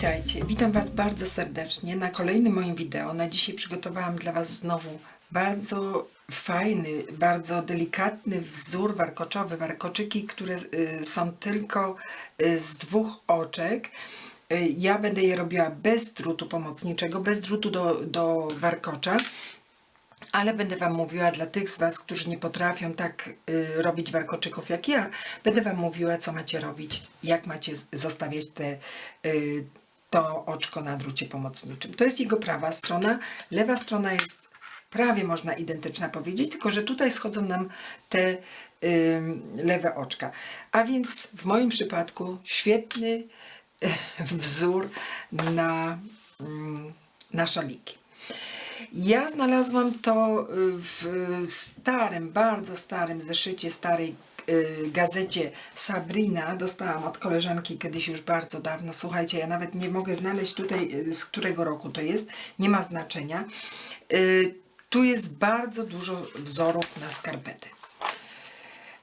Witajcie, witam Was bardzo serdecznie na kolejnym moim wideo. Na dzisiaj przygotowałam dla Was znowu bardzo fajny, bardzo delikatny wzór warkoczowy, warkoczyki, które y, są tylko y, z dwóch oczek. Y, Ja będę je robiła bez drutu pomocniczego, bez drutu do, do warkocza. Ale będę Wam mówiła dla tych z Was, którzy nie potrafią tak y, robić warkoczyków jak ja, będę Wam mówiła, co macie robić, jak macie zostawiać te, y, to oczko na drucie pomocniczym. To jest jego prawa strona, lewa strona jest prawie można identyczna powiedzieć, tylko że tutaj schodzą nam te lewe oczka. A więc w moim przypadku świetny wzór na, na szaliki. Ja znalazłam to w starym, bardzo starym zeszycie, starej gazecie Sabrina. Dostałam od koleżanki kiedyś już bardzo dawno. Słuchajcie, ja nawet nie mogę znaleźć tutaj, y, z którego roku to jest. Nie ma znaczenia. Y, Tu jest bardzo dużo wzorów na skarpety.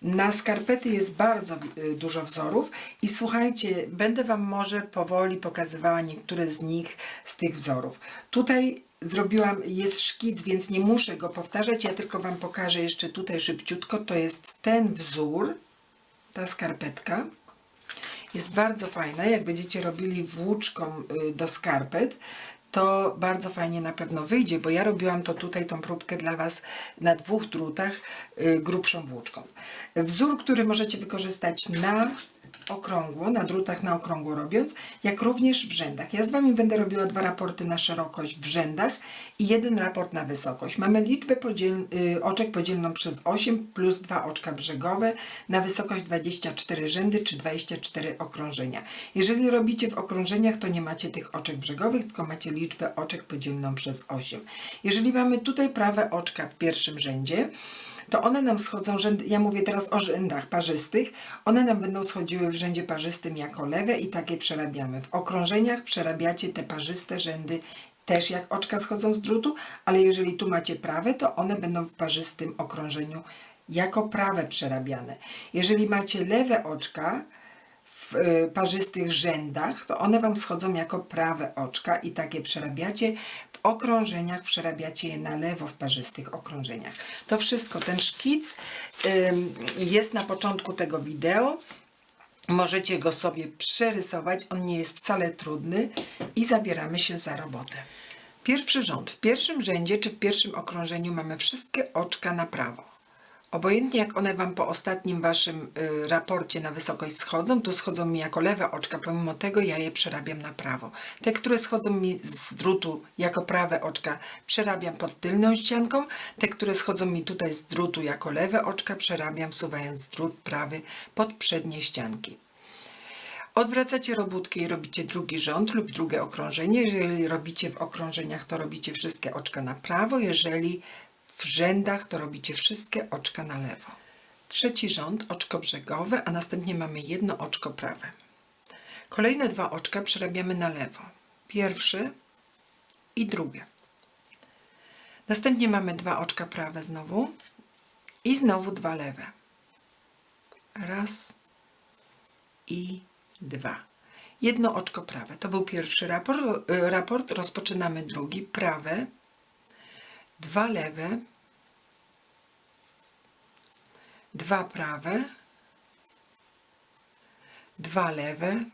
Na skarpety jest bardzo y, dużo wzorów i słuchajcie, będę Wam może powoli pokazywała niektóre z nich z tych wzorów. Tutaj zrobiłam, jest szkic, więc nie muszę go powtarzać, ja tylko Wam pokażę jeszcze tutaj szybciutko. To jest ten wzór, ta skarpetka. Jest bardzo fajna, jak będziecie robili włóczką y, do skarpet, to bardzo fajnie na pewno wyjdzie, bo ja robiłam to tutaj, tą próbkę dla Was na dwóch drutach y, grubszą włóczką. Wzór, który możecie wykorzystać na okrągło, na drutach na okrągło robiąc, jak również w rzędach. Ja z Wami będę robiła dwa raporty na szerokość w rzędach i jeden raport na wysokość. Mamy liczbę podziel, y, oczek podzielną przez 8 plus dwa oczka brzegowe na wysokość 24 rzędy czy 24 okrążenia. Jeżeli robicie w okrążeniach, to nie macie tych oczek brzegowych, tylko macie liczbę oczek podzielną przez 8. Jeżeli mamy tutaj prawe oczka w pierwszym rzędzie, to one nam schodzą, ja mówię teraz o rzędach parzystych, one nam będą schodziły w rzędzie parzystym jako lewe i takie przerabiamy. W okrążeniach przerabiacie te parzyste rzędy też jak oczka schodzą z drutu, ale jeżeli tu macie prawe, to one będą w parzystym okrążeniu jako prawe przerabiane. Jeżeli macie lewe oczka, w y, parzystych rzędach, to one Wam schodzą jako prawe oczka i takie przerabiacie. Okrążeniach przerabiacie je na lewo w parzystych okrążeniach. To wszystko, ten szkic jest na początku tego wideo. Możecie go sobie przerysować, on nie jest wcale trudny i zabieramy się za robotę. Pierwszy rząd. W pierwszym rzędzie czy w pierwszym okrążeniu mamy wszystkie oczka na prawo. Obojętnie jak one Wam po ostatnim Waszym y, raporcie na wysokość schodzą, tu schodzą mi jako lewe oczka, pomimo tego ja je przerabiam na prawo. Te, które schodzą mi z drutu jako prawe oczka, przerabiam pod tylną ścianką. Te, które schodzą mi tutaj z drutu jako lewe oczka, przerabiam wsuwając drut prawy pod przednie ścianki. Odwracacie robótkę i robicie drugi rząd lub drugie okrążenie. Jeżeli robicie w okrążeniach, to robicie wszystkie oczka na prawo. Jeżeli w rzędach, to robicie wszystkie oczka na lewo. Trzeci rząd, oczko brzegowe, a następnie mamy jedno oczko prawe. Kolejne dwa oczka przerabiamy na lewo. Pierwszy i drugie. Następnie mamy dwa oczka prawe znowu i znowu dwa lewe. Raz i dwa. Jedno oczko prawe. To był pierwszy raport. y, raport. Rozpoczynamy drugi. Prawe. Dwa lewe. Dwa prawe. Dwa lewe.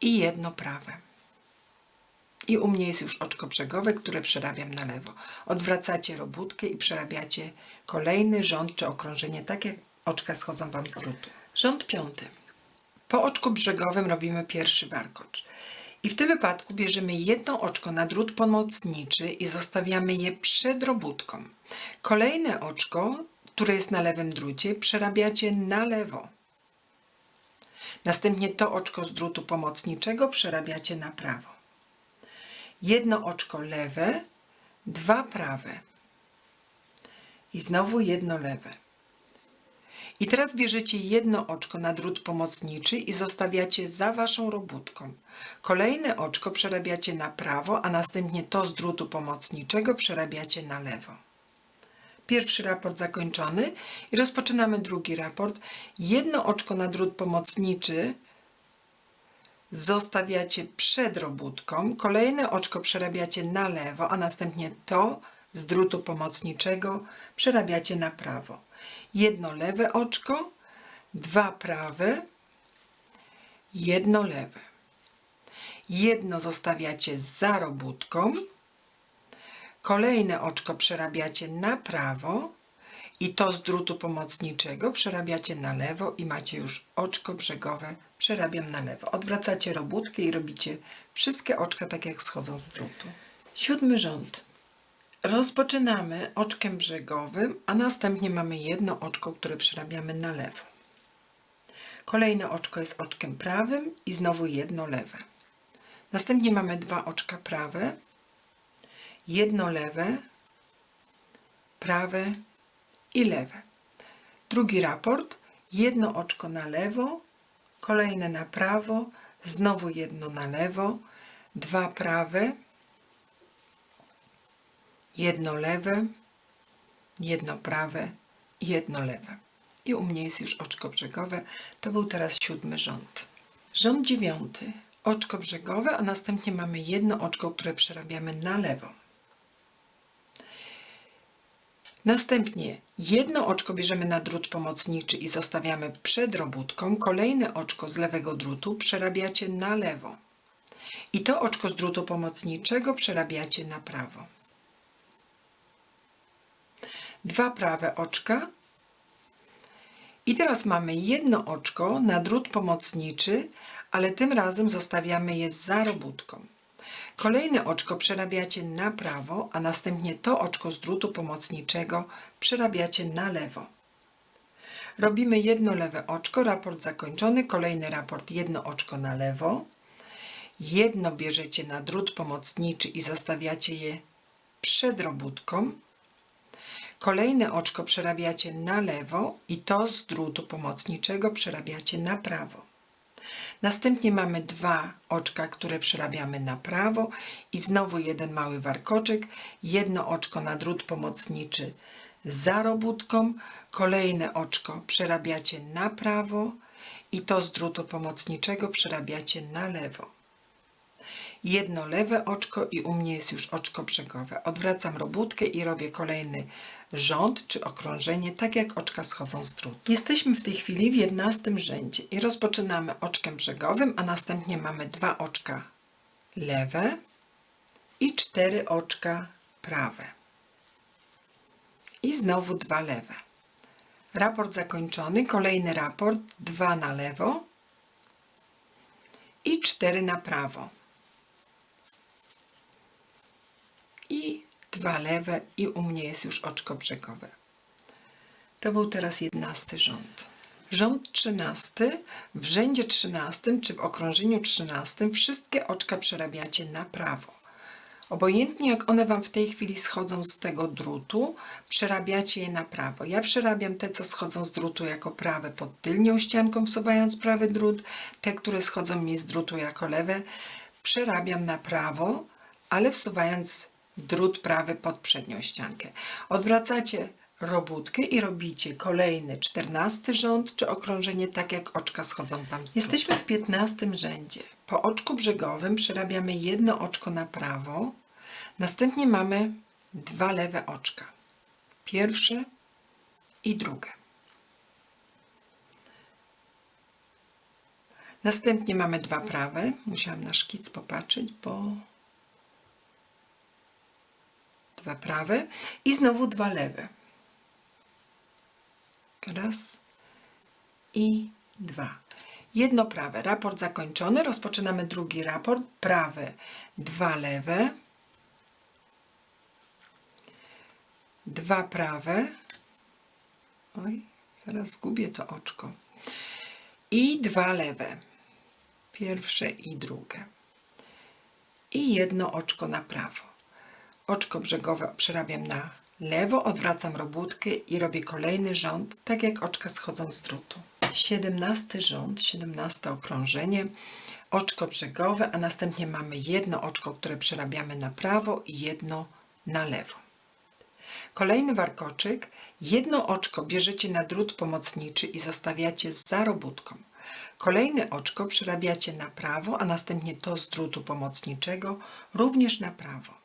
I jedno prawe. I u mnie jest już oczko brzegowe, które przerabiam na lewo. Odwracacie robótkę i przerabiacie kolejny rząd czy okrążenie, tak jak oczka schodzą Wam z drutu. Rząd piąty. Po oczku brzegowym robimy pierwszy warkocz. I w tym wypadku bierzemy jedno oczko na drut pomocniczy i zostawiamy je przed robótką. Kolejne oczko, które jest na lewym drucie, przerabiacie na lewo. Następnie to oczko z drutu pomocniczego przerabiacie na prawo. Jedno oczko lewe, dwa prawe. I znowu jedno lewe. I teraz bierzecie jedno oczko na drut pomocniczy i zostawiacie za waszą robótką. Kolejne oczko przerabiacie na prawo, a następnie to z drutu pomocniczego przerabiacie na lewo. Pierwszy raport zakończony i rozpoczynamy drugi raport. Jedno oczko na drut pomocniczy zostawiacie przed robótką, kolejne oczko przerabiacie na lewo, a następnie to z drutu pomocniczego przerabiacie na prawo. Jedno lewe oczko, dwa prawe, jedno lewe. Jedno zostawiacie za robótką, kolejne oczko przerabiacie na prawo i to z drutu pomocniczego przerabiacie na lewo i macie już oczko brzegowe, przerabiam na lewo. Odwracacie robótkę i robicie wszystkie oczka tak jak schodzą z drutu. Siódmy rząd. Rozpoczynamy oczkiem brzegowym, a następnie mamy jedno oczko, które przerabiamy na lewo. Kolejne oczko jest oczkiem prawym i znowu jedno lewe. Następnie mamy dwa oczka prawe, jedno lewe, prawe i lewe. Drugi raport, jedno oczko na lewo, kolejne na prawo, znowu jedno na lewo, dwa prawe, jedno lewe, jedno prawe jedno lewe. I u mnie jest już oczko brzegowe. To był teraz siódmy rząd. Rząd dziewiąty. Oczko brzegowe, a następnie mamy jedno oczko, które przerabiamy na lewo. Następnie jedno oczko bierzemy na drut pomocniczy i zostawiamy przed robótką. Kolejne oczko z lewego drutu przerabiacie na lewo. I to oczko z drutu pomocniczego przerabiacie na prawo. Dwa prawe oczka. I teraz mamy jedno oczko na drut pomocniczy, ale tym razem zostawiamy je za robótką. Kolejne oczko przerabiacie na prawo, a następnie to oczko z drutu pomocniczego przerabiacie na lewo. Robimy jedno lewe oczko, raport zakończony, kolejny raport jedno oczko na lewo. Jedno bierzecie na drut pomocniczy i zostawiacie je przed robótką. Kolejne oczko przerabiacie na lewo i to z drutu pomocniczego przerabiacie na prawo. Następnie mamy dwa oczka, które przerabiamy na prawo i znowu jeden mały warkoczek, jedno oczko na drut pomocniczy za robótką, kolejne oczko przerabiacie na prawo i to z drutu pomocniczego przerabiacie na lewo. Jedno lewe oczko i u mnie jest już oczko brzegowe. Odwracam robótkę i robię kolejny rząd czy okrążenie, tak jak oczka schodzą z drutu. Jesteśmy w tej chwili w jedenastym rzędzie i rozpoczynamy oczkiem brzegowym, a następnie mamy dwa oczka lewe i cztery oczka prawe. I znowu dwa lewe. Raport zakończony, kolejny raport, dwa na lewo i cztery na prawo. I dwa lewe i u mnie jest już oczko brzegowe. To był teraz jedenasty rząd. Rząd trzynasty, w rzędzie trzynastym czy w okrążeniu trzynastym wszystkie oczka przerabiacie na prawo. Obojętnie jak one Wam w tej chwili schodzą z tego drutu, przerabiacie je na prawo. Ja przerabiam te, co schodzą z drutu jako prawe pod tylnią ścianką, wsuwając prawy drut. Te, które schodzą mi z drutu jako lewe, przerabiam na prawo, ale wsuwając drut prawy pod przednią ściankę. Odwracacie robótkę i robicie kolejny czternasty rząd, czy okrążenie tak jak oczka schodzą Wam z. Jesteśmy w piętnastym rzędzie. Po oczku brzegowym przerabiamy jedno oczko na prawo, następnie mamy dwa lewe oczka. Pierwsze i drugie. Następnie mamy dwa prawe. Musiałam na szkic popatrzeć, bo dwa prawe i znowu dwa lewe. Raz i dwa. Jedno prawe. Raport zakończony. Rozpoczynamy drugi raport. Prawe, dwa lewe. Dwa prawe. Oj, zaraz zgubię to oczko. I dwa lewe. Pierwsze i drugie. I jedno oczko na prawo. Oczko brzegowe przerabiam na lewo, odwracam robótkę i robię kolejny rząd, tak jak oczka schodzą z drutu. 17 rząd, 17 okrążenie, oczko brzegowe, a następnie mamy jedno oczko, które przerabiamy na prawo i jedno na lewo. Kolejny warkoczyk. Jedno oczko bierzecie na drut pomocniczy i zostawiacie za robótką. Kolejne oczko przerabiacie na prawo, a następnie to z drutu pomocniczego również na prawo.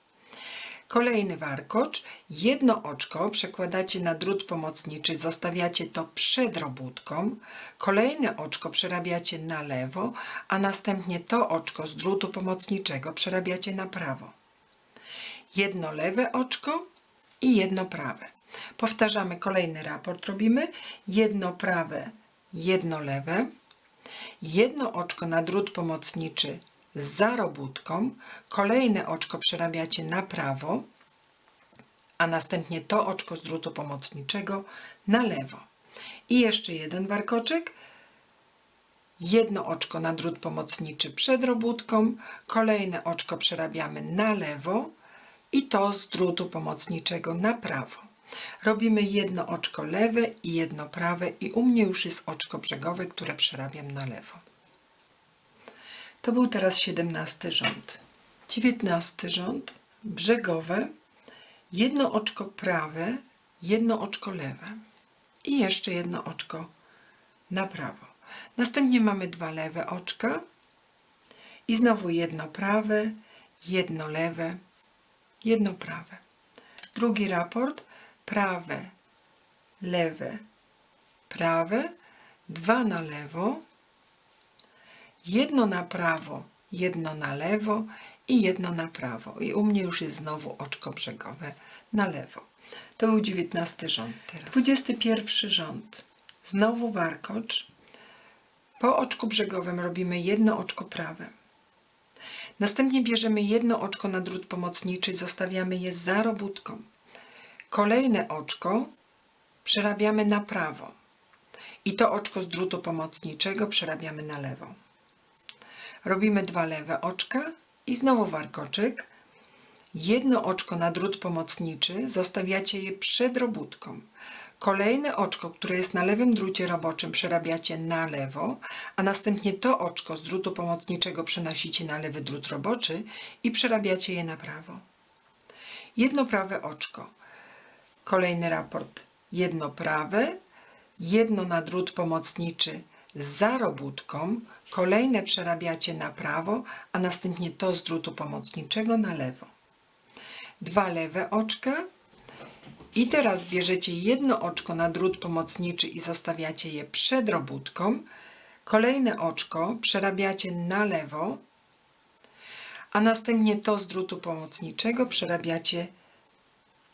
Kolejny warkocz. Jedno oczko przekładacie na drut pomocniczy, zostawiacie to przed robótką. Kolejne oczko przerabiacie na lewo, a następnie to oczko z drutu pomocniczego przerabiacie na prawo. Jedno lewe oczko i jedno prawe. Powtarzamy kolejny raport. Robimy jedno prawe, jedno lewe. Jedno oczko na drut pomocniczy za robótką, kolejne oczko przerabiacie na prawo, a następnie to oczko z drutu pomocniczego na lewo. I jeszcze jeden warkoczek. Jedno oczko na drut pomocniczy przed robótką, kolejne oczko przerabiamy na lewo i to z drutu pomocniczego na prawo. Robimy jedno oczko lewe i jedno prawe i u mnie już jest oczko brzegowe, które przerabiam na lewo. To był teraz 17 rząd. 19 rząd, brzegowe, jedno oczko prawe, jedno oczko lewe i jeszcze jedno oczko na prawo. Następnie mamy dwa lewe oczka i znowu jedno prawe, jedno lewe, jedno prawe. Drugi raport, prawe, lewe, prawe, dwa na lewo, jedno na prawo, jedno na lewo i jedno na prawo. I u mnie już jest znowu oczko brzegowe na lewo. To był 19 rząd teraz. 21 rząd. Znowu warkocz. Po oczku brzegowym robimy jedno oczko prawe. Następnie bierzemy jedno oczko na drut pomocniczy zostawiamy je za robótką. Kolejne oczko przerabiamy na prawo. I to oczko z drutu pomocniczego przerabiamy na lewo. Robimy dwa lewe oczka i znowu warkoczyk. Jedno oczko na drut pomocniczy zostawiacie je przed robótką. Kolejne oczko, które jest na lewym drucie roboczym, przerabiacie na lewo, a następnie to oczko z drutu pomocniczego przenosicie na lewy drut roboczy i przerabiacie je na prawo. Jedno prawe oczko. Kolejny raport. Jedno prawe, jedno na drut pomocniczy za robótką, kolejne przerabiacie na prawo, a następnie to z drutu pomocniczego na lewo. Dwa lewe oczka i teraz bierzecie jedno oczko na drut pomocniczy i zostawiacie je przed robótką. Kolejne oczko przerabiacie na lewo, a następnie to z drutu pomocniczego przerabiacie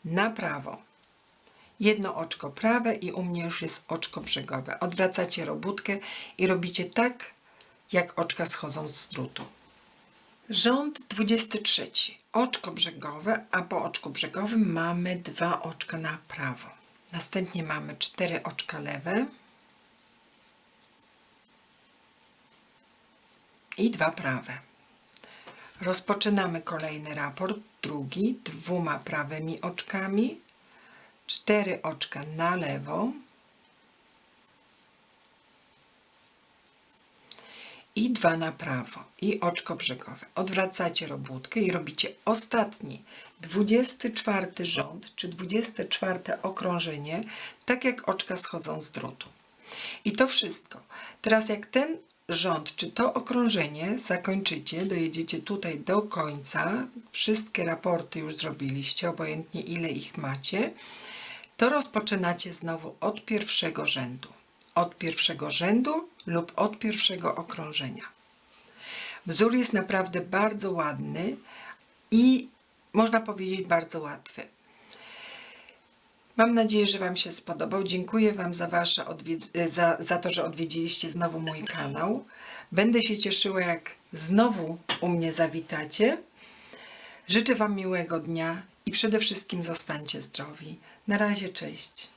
na prawo. Jedno oczko prawe i u mnie już jest oczko brzegowe. Odwracacie robótkę i robicie tak, jak oczka schodzą z drutu. Rząd 23. Oczko brzegowe, a po oczku brzegowym mamy dwa oczka na prawo. Następnie mamy cztery oczka lewe i dwa prawe. Rozpoczynamy kolejny raport, drugi, dwoma prawymi oczkami, cztery oczka na lewo i dwa na prawo i oczko brzegowe. Odwracacie robótkę i robicie ostatni, 24 rząd, czy 24 okrążenie, tak jak oczka schodzą z drutu. I to wszystko. Teraz jak ten rząd, czy to okrążenie zakończycie, dojedziecie tutaj do końca, wszystkie raporty już zrobiliście, obojętnie ile ich macie, to rozpoczynacie znowu od pierwszego rzędu. Od pierwszego rzędu lub od pierwszego okrążenia. Wzór jest naprawdę bardzo ładny i można powiedzieć bardzo łatwy. Mam nadzieję, że Wam się spodobał. Dziękuję Wam za, wasze za, za to, że odwiedziliście znowu mój kanał. Będę się cieszyła, jak znowu u mnie zawitacie. Życzę Wam miłego dnia i przede wszystkim zostańcie zdrowi. Na razie, cześć.